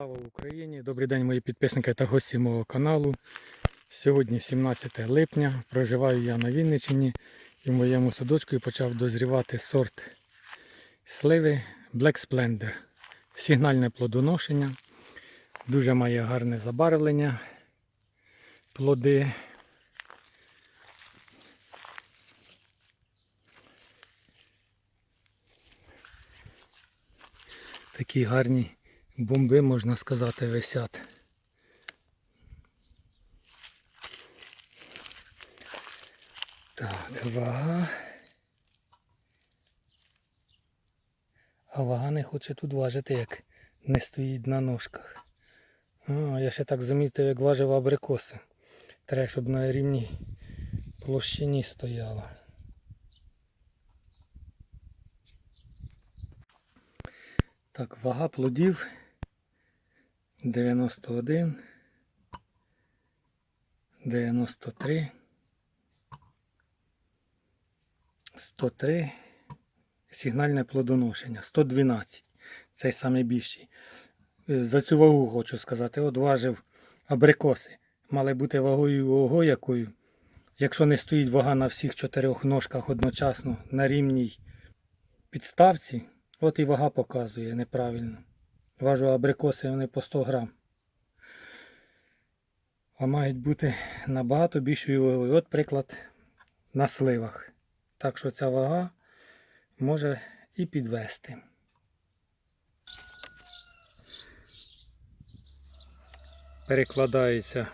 Слава Україні! Добрий день, мої підписники та гості мого каналу. Сьогодні 17 липня. Проживаю я на Вінниччині і в моєму садочку почав дозрівати сорт сливи Black Splendor. Сигнальне плодоношення. Дуже має гарне забарвлення. Плоди. Такі гарні бомби, можна сказати, висять. Так, вага. А вага не хоче тут важити, як не стоїть на ножках. А, я ще так замітив, як важив абрикоси. Треба, щоб на рівній площині стояла. Так, вага плодів 91, 93, 103, сигнальне плодоношення, 112. Цей найбільший. Е, За цю вагу хочу сказати, от важив абрикоси. Мали бути вагою ого якою. Якщо не стоїть вага на всіх чотирьох ножках одночасно на рівній підставці, От і вага показує неправильно. Важу абрикоси вони по 100 грам. А мають бути набагато більшою вагою. От приклад на сливах. Так що ця вага може і підвести. Перекладається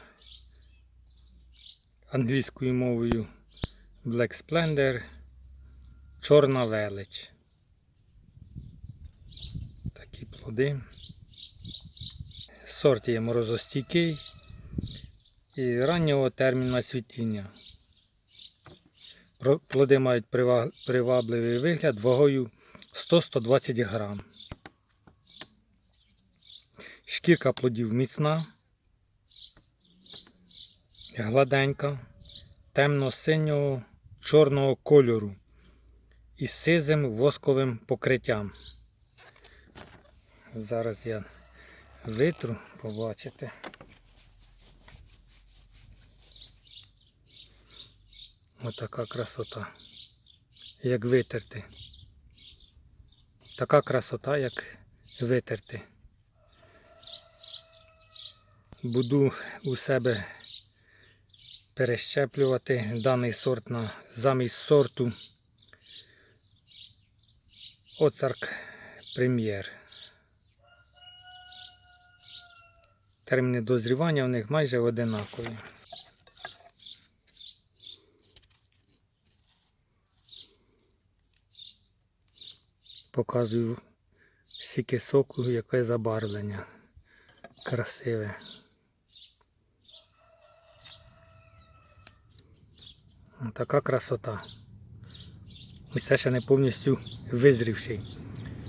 англійською мовою Black Splendor Чорна велич такі плоди. Сорт є морозостійкий і раннього терміну цвітіння. Плоди мають привабливий вигляд вагою 100-120 грам. Шкірка плодів міцна, гладенька, темно-синього чорного кольору із сизим восковим покриттям. Зараз я витру, побачите. Отака красота. Як витерти. Така красота, як витерти. Буду у себе перещеплювати даний сорт на замість сорту Оцарк Прем'єр. Терміни дозрівання у них майже одинакові. Показую стільки соку, яке забарвлення. Красиве. Така красота. І це ще не повністю визрівший.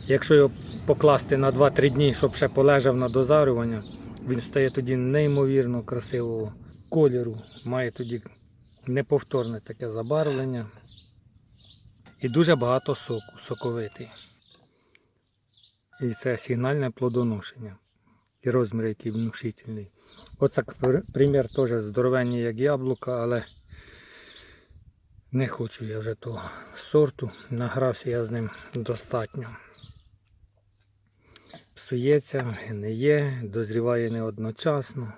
Якщо його покласти на 2-3 дні, щоб ще полежав на дозарювання, він стає тоді неймовірно красивого кольору, має тоді неповторне таке забарвлення. І дуже багато соку, соковитий. І це сигнальне плодоношення. І розмір, який внушительний. Оце примір теж здоровенний, як яблука, але не хочу я вже того сорту. Награвся я з ним достатньо псується, гниє, дозріває не одночасно.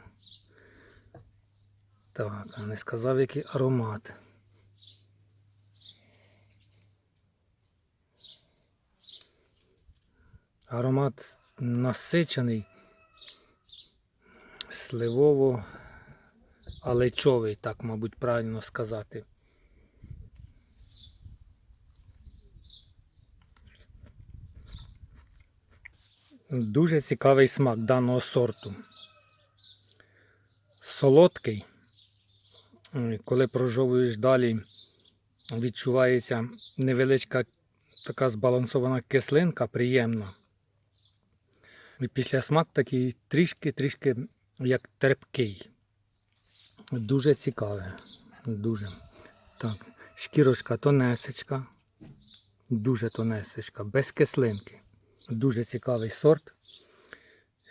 Так, не сказав, який аромат. Аромат насичений, сливово, алечовий, так, мабуть, правильно сказати. Дуже цікавий смак даного сорту. Солодкий. Коли прожовуєш далі, відчувається невеличка така збалансована кислинка, приємна. І після смак такий трішки-трішки як терпкий. Дуже цікаве. Дуже. Так, шкірочка тонесечка. Дуже тонесечка, без кислинки. Дуже цікавий сорт.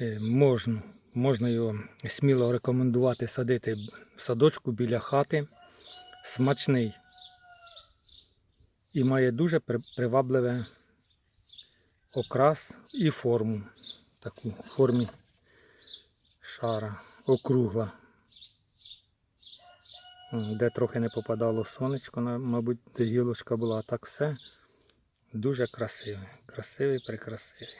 Е, Можна, можна його сміло рекомендувати садити в садочку біля хати. Смачний і має дуже привабливе окрас і форму. Таку в формі шара, округла. Де трохи не попадало сонечко, мабуть, гілочка була, а так все дуже красиве. Красивий, прекрасивий.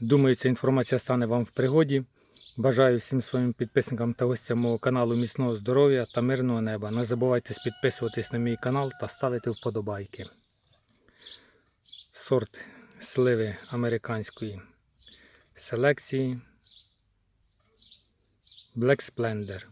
Думаю, ця інформація стане вам в пригоді. Бажаю всім своїм підписникам та гостям мого каналу міцного здоров'я та мирного неба. Не забувайте підписуватись на мій канал та ставити вподобайки. Сорт сливи американської селекції Black Splendor.